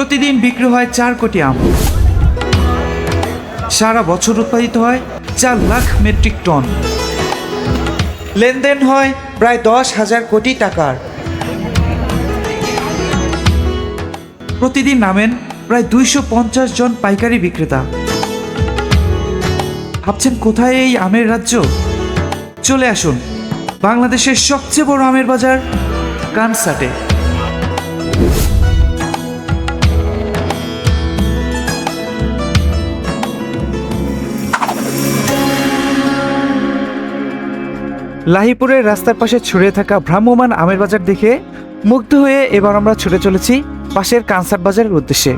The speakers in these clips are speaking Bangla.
প্রতিদিন বিক্রি হয় চার কোটি আম। সারা বছর উৎপাদিত হয় চার লাখ মেট্রিক টন। লেনদেন হয় প্রায় দশ হাজার কোটি টাকার। প্রতিদিন নামেন প্রায় দুইশো পঞ্চাশ জন পাইকারি বিক্রেতা। ভাবছেন কোথায় এই আমের রাজ্য? চলে আসুন বাংলাদেশের সবচেয়ে বড় আমের বাজার কানসাটে। লাহিপুরের রাস্তার পাশে ছড়িয়ে থাকা ভ্রাম্যমান আমের বাজার দেখে মুগ্ধ হয়ে এবার আমরা ছুটে চলেছি পাশের কানসার বাজারের উদ্দেশ্যে।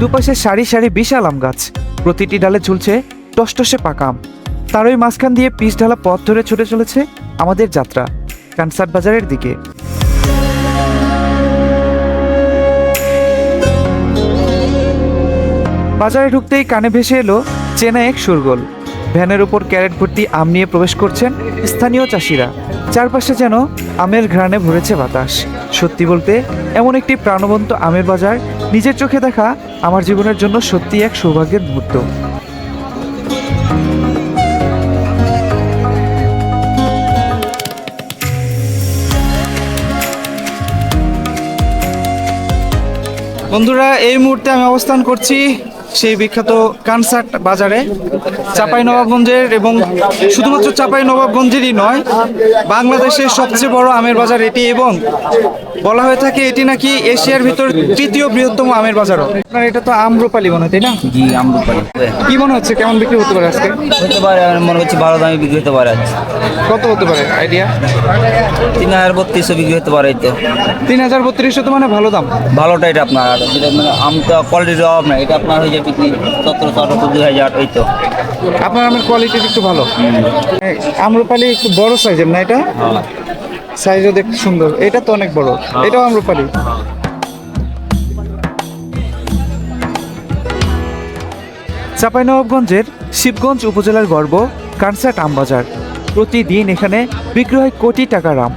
দুপাশে সারি সারি বিশাল আম গাছ। প্রতিটি ডালে ঝুলছে টসটসে পাকা আম। তারই মাঝখান দিয়ে পিচ ঢালা পথ ধরে ছুটে চলেছে আমাদের যাত্রা কানসার্ট বাজারের দিকে। বাজারে ঢুকতেই কানে ভেসে এলো চেনা এক সুরগোল। ভ্যানের উপর ক্যারেট ভর্তি আম নিয়ে প্রবেশ করছেন স্থানীয় চাষিরা। চারপাশে যেন আমের ঘ্রাণে ভরেছে বাতাস। সত্যি বলতে, এমন একটি প্রাণবন্ত আমের বাজার নিজের চোখে দেখা আমার জীবনের জন্য সত্যি এক সৌভাগ্যের মুহূর্ত। বন্ধুরা, এই মুহূর্তে আমি অবস্থান করছি সেই বিখ্যাত কনসার্ট বাজারে চাপাই নবাবগঞ্জের এবং শুধুমাত্র চাপাই নবাবগঞ্জেরই নয়, বাংলাদেশের সবচেয়ে বড় আমের বাজার এটি এবং বলা হয়ে থাকে এটি নাকি এশিয়ার ভিতর তৃতীয় বৃহত্তম আমের বাজারও। আপনার এটা তো আম্রপালি মনে হয় তাই না? জি আমরুপালি কি মনে হচ্ছে কেমন বিক্রি হতে পারে আজকে? হতে পারে আমার মনে হচ্ছে ভালো দামে বিক্রি হতে পারে কত হতে পারে? আইডিয়া? তিন হাজার বত্রিশশো বিক্রি হতে পারে তো। তিন হাজার বত্রিশশো তো মানে ভালো দাম। ভালোটা এটা আপনার মানে আমটা কোয়ালিটির অভাব না এটা আপনার হয়ে যায় বিক্রি সতেরোশো আঠারোশো দুই হাজার এই তো। আপনার আমের কোয়ালিটি একটু ভালো। আম্রপালি একটু বড় সাইজের না এটা? সাইজও দেখতে সুন্দর। এটা তো অনেক বড়। এটাও আম্রপালি চাঁপাইনবাবগঞ্জের শিবগঞ্জ উপজেলার গর্ব কানসাট আম বাজার প্রতিদিন এখানে বিক্রি হয় কোটি টাকার আম।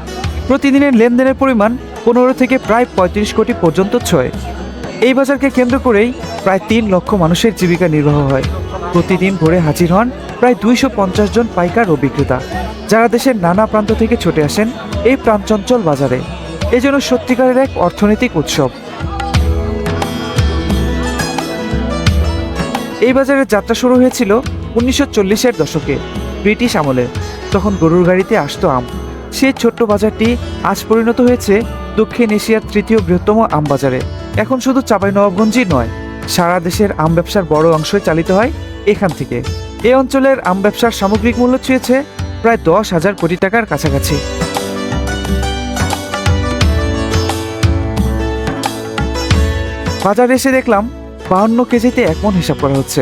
প্রতিদিনের লেনদেনের পরিমাণ পনেরো থেকে প্রায় পঁয়ত্রিশ কোটি পর্যন্ত ছয়। এই বাজারকে কেন্দ্র করেই প্রায় তিন লক্ষ মানুষের জীবিকা নির্বাহ হয়। প্রতিদিন ভোরে হাজির হন প্রায় দুইশো পঞ্চাশ জন পাইকার ও বিক্রেতা। যারা দেশের নানা প্রান্ত থেকে ছুটে আসেন এই প্রাণচঞ্চল বাজারে। এজন্য সত্যিকারের এক অর্থনৈতিক উৎসব। এই বাজারের যাত্রা শুরু হয়েছিল উনিশশো চল্লিশের দশকে ব্রিটিশ আমলে। তখন গরুর গাড়িতে আসতো আম। সেই ছোট্ট বাজারটি আজ পরিণত হয়েছে দক্ষিণ এশিয়ার তৃতীয় বৃহত্তম আম বাজারে। এখন শুধু চাঁপাইনবাবগঞ্জই নয়, সারা দেশের আম ব্যবসার বড় অংশই চালিত হয় এখান থেকে। এই অঞ্চলের আম ব্যবসার সামগ্রিক মূল্য ছুঁয়েছে প্রায় দশ হাজার কোটি টাকার কাছাকাছি। বাজারে এসে দেখলাম বাহান্ন কেজিতে এক মন হিসাব করা হচ্ছে।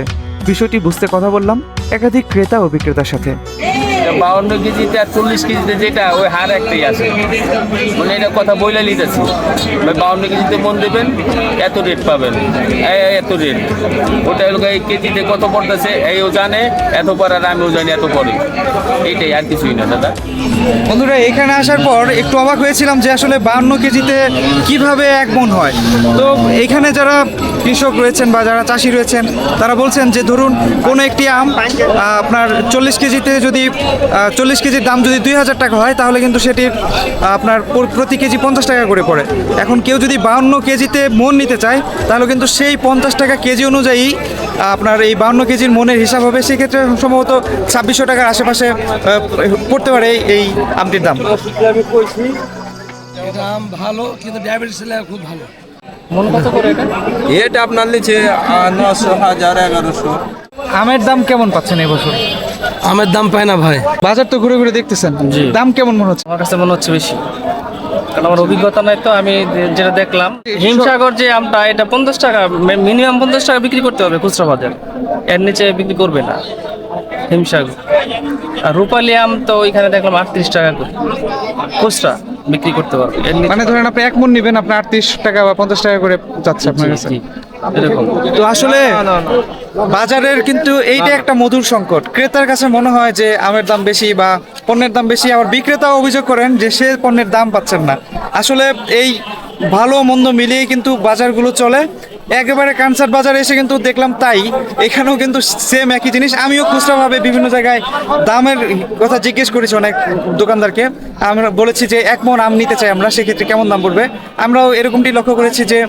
বিষয়টি বুঝতে কথা বললাম একাধিক ক্রেতা ও বিক্রেতার সাথে। বাউন্ন কেজিতে আর চল্লিশ কেজিতে যেটা, ওই হার একটাই আছে। মানে এটা কথা বইলে নিতেছি বাউন্ন কেজিতে মন দেবেন, এত রেট পাবেন। এই এত রেট ওটা হলো এই কেজিতে কত পড়তেছে, এইও জানে, এত পড়ার আমিও জানি এত পরে এইটাই আর কিছুই না, দাদা। বন্ধুরা, এখানে আসার পর একটু অবাক হয়েছিলাম যে আসলে বাহান্ন কেজিতে কীভাবে এক মন হয়। তো এখানে যারা কৃষক রয়েছেন বা যারা চাষি রয়েছেন, তারা বলছেন যে ধরুন কোনো একটি আম আপনার চল্লিশ কেজিতে যদি চল্লিশ কেজির দাম যদি দুই হাজার টাকা হয়, তাহলে কিন্তু সেটির আপনার প্রতি কেজি পঞ্চাশ টাকা করে পড়ে। এখন কেউ যদি বাহান্ন কেজিতে মন নিতে চায়, তাহলে কিন্তু সেই পঞ্চাশ টাকা কেজি অনুযায়ী আপনার এই বাহান্ন কেজির মনের হিসাব হবে। সেক্ষেত্রে সম্ভবত ছাব্বিশশো টাকার আশেপাশে পড়তে পারে এই- আমটির দাম। আম ভালো, কিন্তু ডায়াবেটিস খুব ভালো। এটা? আপনার নিচে নশো হাজার এগারোশো। আমের দাম কেমন পাচ্ছেন এই বছর? আমের দাম পায় না ভাই। বাজার তো ঘুরে ঘুরে দেখতেছেন। দাম কেমন মনে হচ্ছে? আমার কাছে মনে হচ্ছে বেশি। কারণ আমার অভিজ্ঞতা নাই তো আমি যেটা দেখলাম হিমসাগর যে আমটা এটা পঞ্চাশ টাকা মিনিমাম পঞ্চাশ টাকা বিক্রি করতে হবে খুচরা বাজার। এর নিচে বিক্রি করবে না হিমসাগর। আর রূপালি আম তো ওইখানে দেখলাম আটত্রিশ টাকা করে। খুচরা। বিক্রি করতে পারবে। মানে ধরেন আপনি এক মন নেবেন আপনার আটত্রিশ টাকা বা পঞ্চাশ টাকা করে যাচ্ছে আপনার কাছে। এরকম। তো আসলে বাজারের কিন্তু এইটা একটা মধুর সংকট। ক্রেতার কাছে মনে হয় যে আমের দাম বেশি বা পণ্যের দাম বেশি আবার বিক্রেতাও অভিযোগ করেন যে সে পণ্যের দাম পাচ্ছেন না। আসলে এই ভালো মন্দ মিলিয়ে কিন্তু বাজারগুলো চলে। একেবারে কানসার্ট বাজারে এসে কিন্তু দেখলাম তাই। এখানেও কিন্তু সেম একই জিনিস। আমিও খুচরাভাবে বিভিন্ন জায়গায় দামের কথা জিজ্ঞেস করেছি অনেক দোকানদারকে। আমরা বলেছি যে এক মন আম নিতে চাই আমরা, সেক্ষেত্রে কেমন দাম পড়বে? আমরাও এরকমটি লক্ষ্য করেছি যে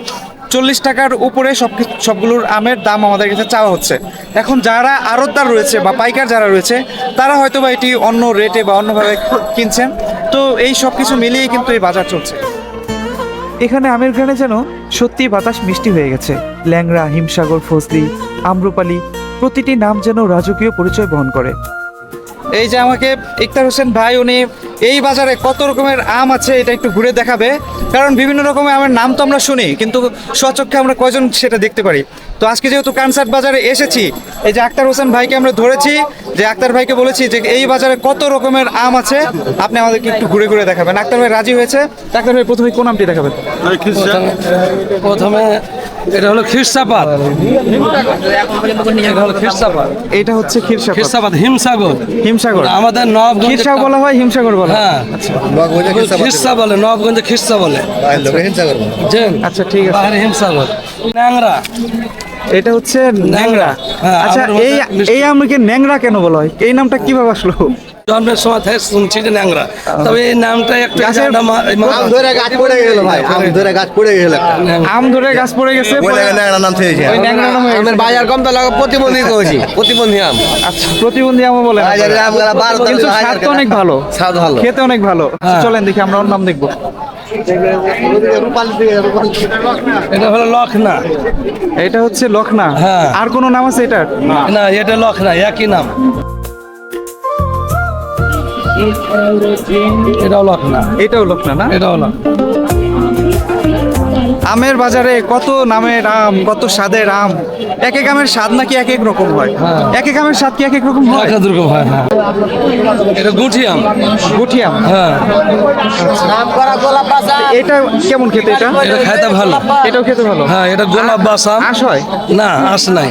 চল্লিশ টাকার উপরে সব সবগুলোর আমের দাম আমাদের কাছে চাওয়া হচ্ছে। এখন যারা আড়তদার রয়েছে বা পাইকার যারা রয়েছে, তারা হয়তো বা এটি অন্য রেটে বা অন্যভাবে কিনছেন। তো এই সব কিছু মিলিয়ে কিন্তু এই বাজার চলছে। এখানে আমের গ্রানে যেন সত্যি বাতাস মিষ্টি হয়ে গেছে। ল্যাংরা হিমসাগর, ফজলি, আম্রপালি, প্রতিটি নাম যেন রাজকীয় পরিচয় বহন করে। এই যে আমাকে ইকতার হোসেন ভাই উনি এই বাজারে কত রকমের আম আছে এটা একটু ঘুরে দেখাবে। কারণ বিভিন্ন রকমের আমের নাম তো আমরা শুনি কিন্তু স্বচক্ষে আমরা কয়জন সেটা দেখতে পারি। তো আজকে যেহেতু কানসার্ট বাজারে এসেছি এই যে আক্তার হোসেন ভাইকে আমরা ধরেছি যে আক্তার ভাইকে বলেছি যে এই বাজারে কত রকমের আম আছে আপনি আমাদেরকে একটু ঘুরে ঘুরে দেখাবেন। আক্তার ভাই রাজি হয়েছে? আক্তার ভাই প্রথমে কোন আমটি দেখাবেন? প্রথমে এটা হলো খিরসাপাত এটা হলো খিরসাপাত এটা হচ্ছে ক্ষীরসাগর খিরসাপাত হিমসাগর। হিমসাগর। আমাদের নবগঞ্জে ক্ষীরসাগর বলা হয় হিমসাগর বলা হ্যাঁ। খিরসা বলে নবগঞ্জে খিরসা বলে। আচ্ছা ঠিক আছে। বাইরে হিমসাগর। ন্যাংরা। এটা হচ্ছে ন্যাংরা। হ্যাঁ, আচ্ছা এই এই আমকে ন্যাংরা কেন বলা হয়? এই নামটা কীভাবে আসলো? জন্মের সময় থেকে শুনছি যে ন্যাংরা। তবে এই নামটা একটু আম ধরে গাছ পড়ে গেল ভাই আম ধরে গাছ পড়ে গেল আম ধরে গাছ পড়ে গেছে ন্যাংরা নাম থেকেছে ওই ন্যাংরা নাম গেছে। বাজার কম তো লাগা প্রতিবন্ধী করেছি প্রতিবন্ধী আম। আচ্ছা প্রতিবন্ধী আম বলে বাজারে আমগুলা বারো তেরো কিন্তু স্বাদ তো অনেক ভালো। স্বাদ ভালো। খেতে অনেক ভালো। হ্যাঁ। চলেন দেখি আমরা ওর নাম দেখব। এটা হলো লখনা। এটা হচ্ছে লখনা। হ্যাঁ। আর কোনো নাম আছে এটার? না এটা লখনা একই নাম। এটাও লখনা এটাও লখনা না। এটাও লখনা আমের বাজারে কত নামের আম কত স্বাদের আম এক এক আমের স্বাদ নাকি এক এক রকম হয়? হ্যাঁ। এক এক আমের স্বাদ কি এক এক রকম হয়? এক রকম হয় হ্যাঁ। এটা গুঠি আম। গুঠি আম? হ্যাঁ। এটা কেমন খেতে এটা? এটা খাইতে ভালো। এটাও খেতে ভালো? হ্যাঁ এটা গোলাপ বাসাম আশ হয়? না আঁশ নাই।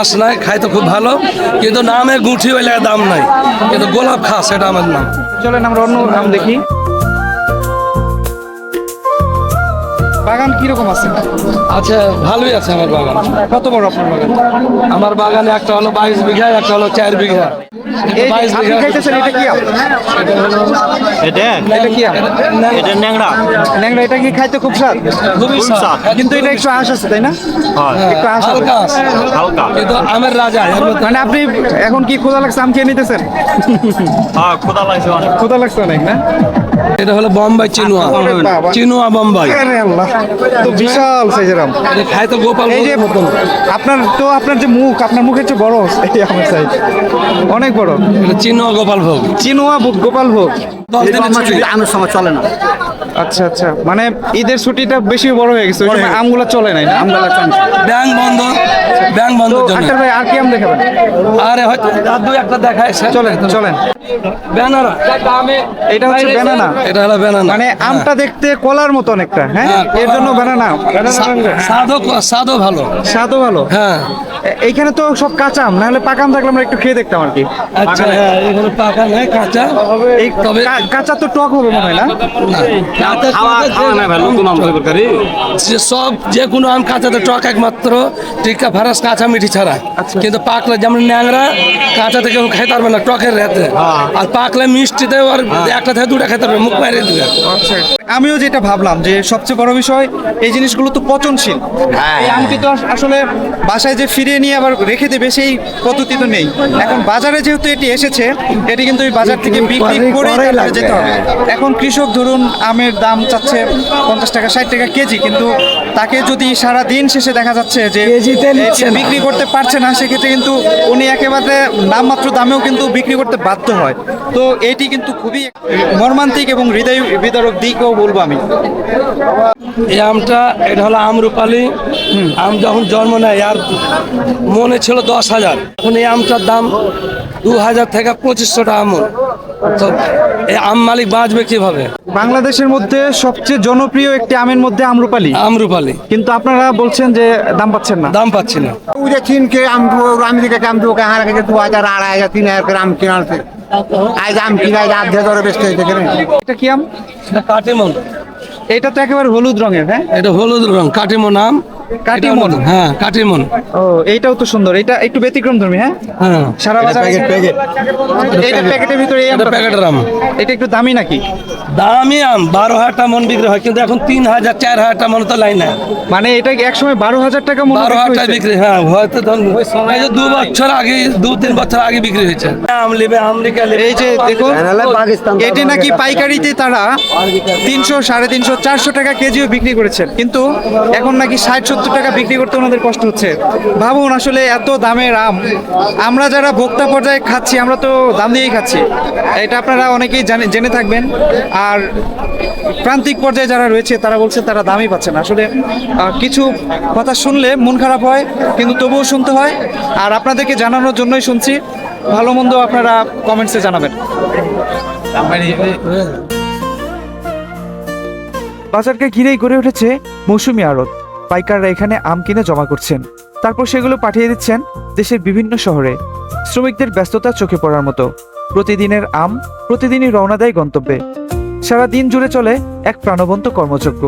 আঁশ নাই খাইতে খুব ভালো। কিন্তু নামে গুঠি হইলে দাম নাই। কিন্তু গোলাপ খাস এটা আমার নাম। চলেন আমরা অন্য আম দেখি। বাগান কীরকম আছে? আচ্ছা ভালোই আছে আমার বাগান। কত বড় আপনার বাগান? আমার বাগানে একটা হলো বাইশ বিঘা, একটা হলো চার বিঘা। আপনি খাইতেছেন এটা কি আম? এটা? কি এটা ন্যাংরা ন্যাংরা এটা কি খাইতে খুব স্বাদ? খুবই স্বাদ। কিন্তু এটা একটু আশ আছে তাই না? একটু আশ হালকা হালকা। কিন্তু আমের রাজা মানে আপনি এখন কি ক্ষুদা লাগছে আম খেয়ে নিতেছেন? হ্যাঁ খোদা লাগছে অনেক। ক্ষুদা লাগছে অনেক না? এটা হলো বোম্বাই চিনুয়া। চিনুয়া বোম্বাই। আরে আল্লাহ তো বিশাল সাইজের আম। খাইতে গোপাল এই যে আপনার তো আপনার যে মুখ আপনার মুখের চেয়ে বড় এই আমের সাইজ অনেক বড়। চিনুয়া গোপাল ভোগ। চিনোয়া গোপাল ভোগ। আমের সময় চলে না। আচ্ছা আচ্ছা। মানে ঈদের ছুটিটা বেশি বড় হয়ে গেছে আমগুলো চলে নাই আমগুলো ব্যাংক বন্ধ ব্যাংক আক্তার ভাই আর কি আম দেখাবেন? আরে হয়তো আর দুই একটা দেখায় চলেন চলেন। ব্যানানা। এটা হচ্ছে ব্যানানা। এটা হলো ব্যানানা। মানে আমটা দেখতে কলার মতো অনেকটা হ্যাঁ? হ্যাঁ, এর জন্য ব্যানানা। স্বাদও স্বাদও ভালো। স্বাদও ভালো। হ্যাঁ। এইখানে তো সব কাঁচা আম নাহলে পাকা আম থাকলে আমরা একটু খেয়ে দেখতাম আর কি। আচ্ছা হ্যাঁ এখানে পাকা নয় কাঁচা। এই তবে- কাঁচা তো টক হবে মনে হয় না? কাঁচা যে সব যে কোনো আম কাঁচাতে টক একমাত্র টিক্কা ফারাস কাঁচা মিঠি ছাড়া। কিন্তু পাকলে যেমন ন্যাংরা কাঁচাতে কেউ খেতে পারবে না টকের রেতে। আর পাকলে মিষ্টিতে আর একটা থেকে দুটা খেতে পারবে মুখ বাইরে দিবে। আচ্ছা। আমিও যেটা ভাবলাম যে সবচেয়ে বড় বিষয় এই জিনিসগুলো তো পচনশীল। এই আমটি তো আসলে বাসায় যে ফিরিয়ে নিয়ে আবার রেখে দেবে সেই পদ্ধতি তো নেই। এখন বাজারে যেহেতু এটি এসেছে এটি কিন্তু ওই বাজার থেকে বিক্রি করে যেতে হবে। এখন কৃষক ধরুন আমের দাম চাচ্ছে পঞ্চাশ টাকা ষাট টাকা কেজি কিন্তু তাকে যদি সারা দিন শেষে দেখা যাচ্ছে যে বিক্রি করতে পারছে না সেক্ষেত্রে কিন্তু উনি একেবারে নামমাত্র দামেও কিন্তু বিক্রি করতে বাধ্য হয়। তো এটি কিন্তু খুবই মর্মান্তিক এবং হৃদয় বিদারক দিকও বলব আমি। এই আমটা এটা হলো আমরুপালি আম যখন জন্ম নেয় আর মনে ছিল দশ হাজার। এখন এই আমটার দাম দু হাজার থেকে পঁচিশশো টাকা মন আম মালিক বাঁচবে কিভাবে বাংলাদেশের মধ্যে সবচেয়ে জনপ্রিয় একটি আমের মধ্যে আমরুপালি আমরুপালি কিন্তু আপনারা বলছেন যে দাম পাচ্ছেন না দাম পাচ্ছি না উজে চীন के आम अमेरिका के आम दो कहाँ रखे दो हजार अढ़ाई हजार तीन हजार के आम किना से आज आम किना आज आधे दर बेचते हैं देख रहे हैं এটা কি আম এটা কাটিমন এটা তো একেবারে হলুদ রঙের হ্যাঁ এটা হলুদ রং কাটিমন আম কাটিমন? হ্যাঁ কাটিমন। ও এইটাও তো সুন্দর। এটা একটু ব্যতিক্রম ধর্মী হ্যাঁ? হ্যাঁ সারা বাজার এটা প্যাকেটের ভিতরে এই আমটা প্যাকেটের আম এটা একটু দামি নাকি? দামি আম বারো হাজার টাকা মন বিক্রি হয় কিন্তু এখন তিন হাজার চার হাজার টাকা মন তো লাইন না মানে এটা এক সময় বারো হাজার টাকা মনে বারো হাজার টাকা বিক্রি হ্যাঁ হয়তো ধরুন এই যে দু বছর আগে দু তিন বছর আগে বিক্রি হয়েছে। আম লিবে আমেরিকা লিবে এই যে দেখুন এটি নাকি পাইকারিতে তারা তিনশো সাড়ে তিনশো চারশো টাকা কেজিও বিক্রি করেছেন। কিন্তু এখন নাকি ষাট সত্তর টাকা বিক্রি করতে ওনাদের কষ্ট হচ্ছে। ভাবুন আসলে এত দামের আম। আমরা যারা ভোক্তা পর্যায়ে খাচ্ছি, আমরা তো দাম দিয়েই খাচ্ছি। এটা আপনারা অনেকেই জানে জেনে থাকবেন। আর প্রান্তিক পর্যায়ে যারা রয়েছে, তারা বলছে তারা দামই পাচ্ছে না। আসলে কিছু কথা শুনলে মন খারাপ হয়, কিন্তু তবুও শুনতে হয়। আর আপনাদেরকে জানানোর জন্যই শুনছি। ভালো মন্দ আপনারা কমেন্টসে জানাবেন। বাজারকে ঘিরেই গড়ে উঠেছে মৌসুমি আড়ত। পাইকাররা এখানে আম কিনে জমা করছেন। তারপর সেগুলো পাঠিয়ে দিচ্ছেন দেশের বিভিন্ন শহরে। শ্রমিকদের ব্যস্ততা চোখে পড়ার মতো। প্রতিদিনের আম প্রতিদিনই রওনা দেয় গন্তব্যে। সারা দিন জুড়ে চলে এক প্রাণবন্ত কর্মযজ্ঞ।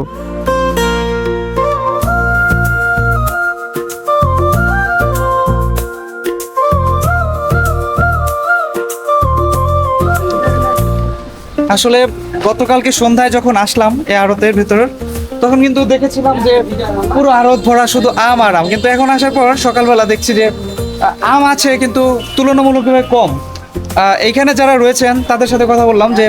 আসলে গতকালকে সন্ধ্যায় যখন আসলাম এই আড়তের ভেতর তখন কিন্তু দেখেছিলাম যে পুরো আড়ত ভরা শুধু আম আর আম। কিন্তু এখন আসার পর সকালবেলা দেখছি যে আম আছে কিন্তু তুলনামূলকভাবে কম। এইখানে যারা রয়েছেন তাদের সাথে কথা বললাম যে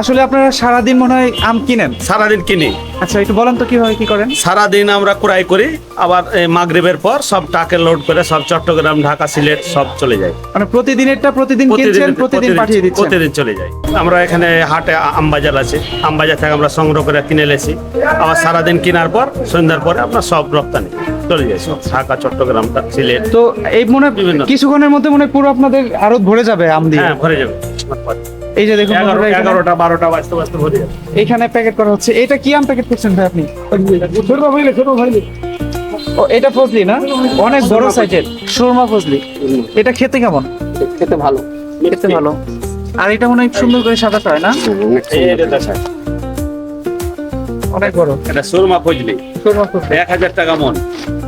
আসলে আপনারা সারাদিন মনে হয় আম কিনেন? সারাদিন কিনি। আচ্ছা একটু বলেন তো কীভাবে কি করেন? সারাদিন আমরা ক্রয় করি আবার মাগরিবের পর সব টাকে লোড করে সব চট্টগ্রাম ঢাকা সিলেট সব চলে যায়। মানে প্রতিদিনেরটা প্রতিদিন কিনছেন প্রতিদিন পাঠিয়ে দিচ্ছেন? প্রতিদিন চলে যায়। আমরা এখানে হাটে আমবাজার আছে। আমবাজার থেকে আমরা সংগ্রহ করে কিনে এলেছি আবার সারাদিন কেনার পর সন্ধ্যার পরে আপনার সব রপ্তানি চলে যায় ঢাকা চট্টগ্রাম সিলেট। তো এই মনে বিভিন্ন। কিছুক্ষণের মধ্যে মনে পুরো আপনাদের আড়ত ভরে যাবে আম দিয়ে। হ্যাঁ ভরে যাবে। এই যে দেখুন এগারোটা বারোটা বাজতে বাজতে ভরে যাবে। এখানে প্যাকেট করা হচ্ছে। এটা কি আম প্যাকেট করছেন ভাই আপনি? ও এটা ফজলি না? অনেক বড় সাইজের। সুরমা ফজলি। এটা খেতে কেমন? খেতে ভালো। খেতে ভালো। আর এটা মনে হয় সুন্দর করে সাদা হয় না? অনেক বড়। এটা সুরমা ফজলি। সুরমা ফজলি। এক হাজার টাকা মন।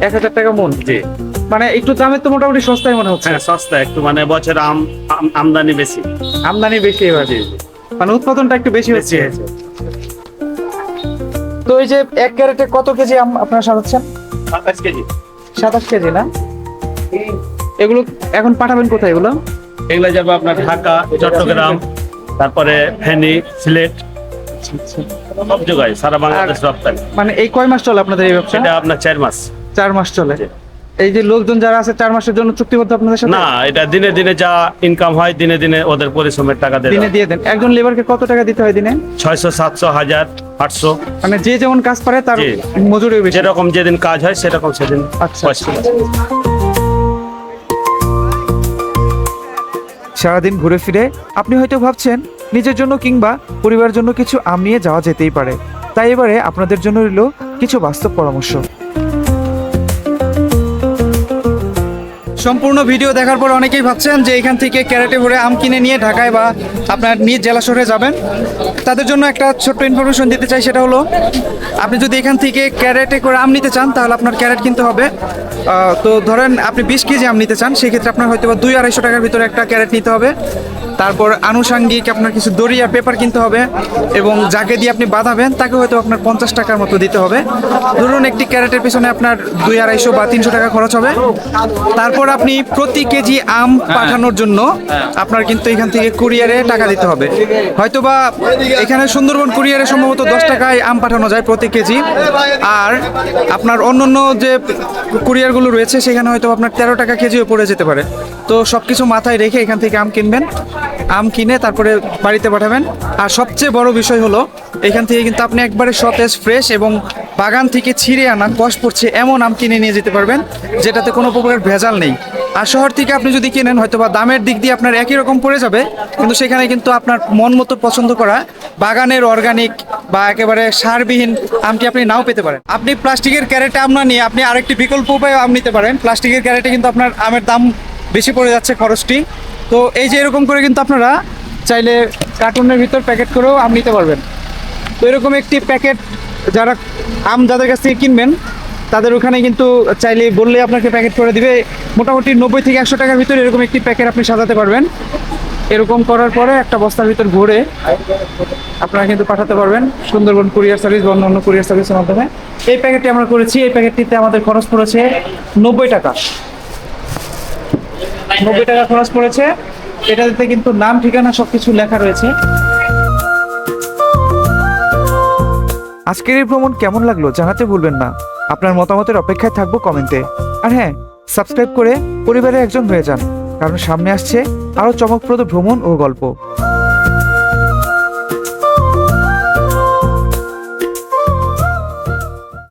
এক হাজার টাকা মন? জি। মানে একটু দামের তো মোটামুটি সস্তায় মনে হচ্ছে। হ্যাঁ সস্তা একটু মানে বছর আম আম- আমদানি বেশি। আমদানি বেশি এবার। মানে উৎপাদনটা একটু বেশি হচ্ছে। তো এই যে এক ক্যারেটে কত কেজি আম আপনারা সাজাচ্ছেন? সাতাশ কেজি। সাতাশ কেজি না? এগুলো এখন পাঠাবেন কোথায় এগুলো? এগুলো যাবে আপনার ঢাকা চট্টগ্রাম তারপরে ফেনী সিলেট। সব জায়গায় সারা বাংলাদেশ রপ্তানি। মানে এই কয় মাস চলে আপনাদের এই ব্যবসা? সেটা আপনার চার মাস। চার মাস চলে। এই যে লোকজন যারা আছে চার মাসের জন্য চুক্তিবদ্ধ আপনাদের সাথে? না এটা দিনে দিনে যা ইনকাম হয় দিনে দিনে ওদের পরিশ্রমের টাকা দেয় দিনে দিয়ে দেন। একজন লেবারকে কত টাকা দিতে হয় দিনে? ছয়শো সাতশো হাজার আটশো। মানে যে যেমন কাজ পারে তার। মজুরি বেশি। যেরকম যেদিন কাজ হয় সেরকম সেদিন আচ্ছা। সারাদিন ঘুরে ফিরে আপনি হয়তো ভাবছেন নিজের জন্য কিংবা পরিবারের জন্য কিছু আম নিয়ে যাওয়া যেতেই পারে। তাই এবারে আপনাদের জন্য রইল কিছু বাস্তব পরামর্শ। সম্পূর্ণ ভিডিও দেখার পর অনেকেই ভাবছেন যে এখান থেকে ক্যারেটে ভরে আম কিনে নিয়ে ঢাকায় বা আপনার নিজ জেলা শহরে যাবেন। তাদের জন্য একটা ছোট্ট ইনফরমেশন দিতে চাই, সেটা হলো, আপনি যদি এখান থেকে ক্যারেটে করে আম নিতে চান, তাহলে আপনার ক্যারেট কিনতে হবে। তো ধরেন আপনি বিশ কেজি আম নিতে চান, সেক্ষেত্রে আপনার হয়তো বা দুই আড়াইশো টাকার ভিতরে একটা ক্যারেট নিতে হবে। তারপর আনুষাঙ্গিক আপনার কিছু দড়ি আর পেপার কিনতে হবে এবং যাকে দিয়ে আপনি বাঁধাবেন, তাকে হয়তো আপনার পঞ্চাশ টাকার মতো দিতে হবে। ধরুন একটি ক্যারেটের পিছনে আপনার দুই আড়াইশো বা তিনশো টাকা খরচ হবে। তারপর আপনি প্রতি কেজি আম পাঠানোর জন্য আপনার কিন্তু এখান থেকে কুরিয়ারে টাকা দিতে হবে। হয়তোবা এখানে সুন্দরবন কুরিয়ারে সম্ভবত দশ টাকায় আম পাঠানো যায় প্রতি কেজি। আর আপনার অন্য অন্য যে কুরিয়ারগুলো রয়েছে সেখানে হয়তো আপনার তেরো টাকা কেজিও পড়ে যেতে পারে। তো সব কিছু মাথায় রেখে এখান থেকে আম কিনবেন। আম কিনে তারপরে বাড়িতে পাঠাবেন। আর সবচেয়ে বড় বিষয় হলো, এখান থেকে কিন্তু আপনি একবারে সতেজ, ফ্রেশ এবং বাগান থেকে ছিঁড়ে আনা কষ পড়ছে এমন আম কিনে নিয়ে যেতে পারবেন, যেটাতে কোনো প্রকার ভেজাল নেই। আর শহর থেকে আপনি যদি কিনেন হয়তো বা দামের দিক দিয়ে আপনার একই রকম পড়ে যাবে, কিন্তু সেখানে কিন্তু আপনার মন মতো পছন্দ করা বাগানের অর্গানিক বা একেবারে সারবিহীন আমটি আপনি নাও পেতে পারেন। আপনি প্লাস্টিকের ক্যারেটে আম না নিয়ে আপনি আরেকটি বিকল্প উপায়ে আম নিতে পারেন। প্লাস্টিকের ক্যারেটে কিন্তু আপনার আমের দাম বেশি পড়ে যাচ্ছে খরচটি। তো এই যে এরকম করে কিন্তু আপনারা চাইলে কার্টুনের ভিতর প্যাকেট করেও আম নিতে পারবেন। তো এরকম একটি প্যাকেট যারা আম যাদের কাছ থেকে কিনবেন, তাদের ওখানে কিন্তু চাইলে বললে আপনাকে প্যাকেট করে দিবে। মোটামুটি নব্বই থেকে একশো টাকার ভিতরে এরকম একটি প্যাকেট আপনি সাজাতে পারবেন। এরকম করার পরে একটা বস্তার ভিতর ভরে আপনারা কিন্তু পাঠাতে পারবেন। সুন্দরবন কুরিয়ার সার্ভিস বা অন্য কুরিয়ার সার্ভিসের মাধ্যমে। এই প্যাকেটটি আমরা করেছি। এই প্যাকেটটিতে আমাদের খরচ পড়েছে নব্বই টাকা। নব্বই টাকা খরচ পড়েছে। এটাতে কিন্তু নাম, ঠিকানা, সবকিছু লেখা রয়েছে। আজকের এই ভ্রমণ কেমন লাগল জানাতে ভুলবেন না। আপনার মতামতের অপেক্ষায় থাকব কমেন্টে। আর হ্যাঁ সাবস্ক্রাইব করে পরিবারের একজন হয়ে যান, কারণ সামনে আসছে আরও চমকপ্রদ ভ্রমণ ও গল্প।